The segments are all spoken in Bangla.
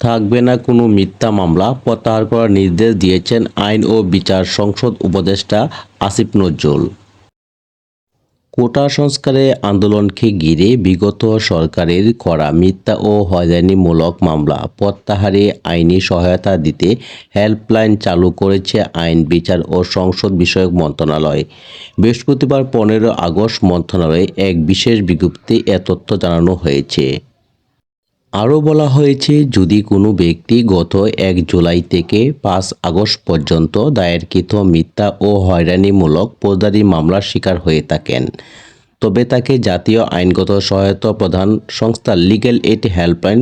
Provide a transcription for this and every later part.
থাকবে না কোনো মিথ্যা মামলা, প্রত্যাহার করার নির্দেশ দিয়েছেন আইন ও বিচার সংসদ উপদেষ্টা আসিফ নজরুল। কোটা সংস্কারের আন্দোলনকে ঘিরে বিগত সরকারের করা মিথ্যা ও হয়রানিমূলক মামলা, প্রত্যাহারে আইনি সহায়তা দিতে হেল্পলাইন চালু করেছে আইন, বিচার ও সংসদ বিষয়ক মন্ত্রণালয়। বৃহস্পতিবার পনেরো আগস্ট মন্ত্রণালয়ে এক বিশেষ বিজ্ঞপ্তি এ তথ্য জানানো হয়েছে। আরও বলা হয়েছে, যদি কোনো ব্যক্তি গত এক জুলাই থেকে পাঁচ আগস্ট পর্যন্ত দায়েরকৃত মিথ্যা ও হয়রানিমূলক ফৌজদারি মামলার শিকার হয়ে থাকেন, তবে তাকে জাতীয় আইনগত সহায়তা প্রধান সংস্থা legal aid helpline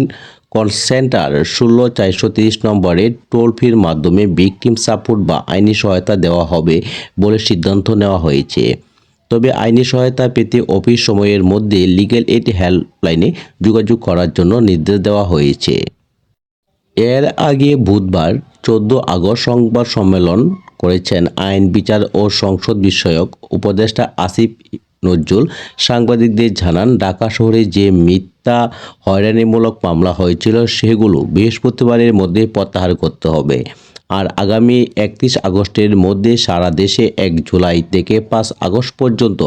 call centre ষোলো চারশো তিরিশ নম্বরে টোল ফির মাধ্যমে ভিকটিম সাপোর্ট বা আইনি সহায়তা দেওয়া হবে বলে সিদ্ধান্ত নেওয়া হয়েছে। তবে আইনি সহায়তা পেতে অফিস সময়ের মধ্যে লিগ্যাল এইড হেল্পলাইনে যোগাযোগ করার জন্য নির্দেশ দেওয়া হয়েছে। এর আগে বুধবার চোদ্দ আগস্ট সংবাদ সম্মেলন করেছেন আইন বিচার ও সংসদ বিষয়ক উপদেষ্টা আসিফ নজরুল। সাংবাদিকদের জানান, ঢাকা শহরে যে মিথ্যা হয়রানিমূলক মামলা হয়েছিল, সেগুলো বৃহস্পতিবারের মধ্যে প্রত্যাহার করতে হবে। আর আগামী একত্রিশ আগস্টের মধ্যে সারা দেশে এক জুলাই থেকে পাঁচ আগস্ট পর্যন্ত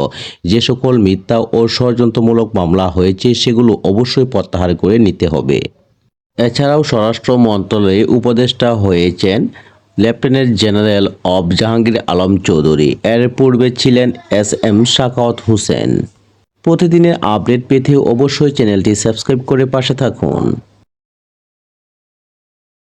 যে সকল মিথ্যা ও ষড়যন্ত্রমূলক মামলা হয়েছে সেগুলো অবশ্যই প্রত্যাহার করে নিতে হবে। এছাড়াও স্বরাষ্ট্র মন্ত্রণালয়ে উপদেষ্টা হয়েছেন লেফটেন্যান্ট জেনারেল অব জাহাঙ্গীর আলম চৌধুরী। এর পূর্বে ছিলেন এস এম শাকাওয়াত হোসেন। প্রতিদিনের আপডেট পেতে অবশ্যই চ্যানেলটি সাবস্ক্রাইব করে পাশে থাকুন।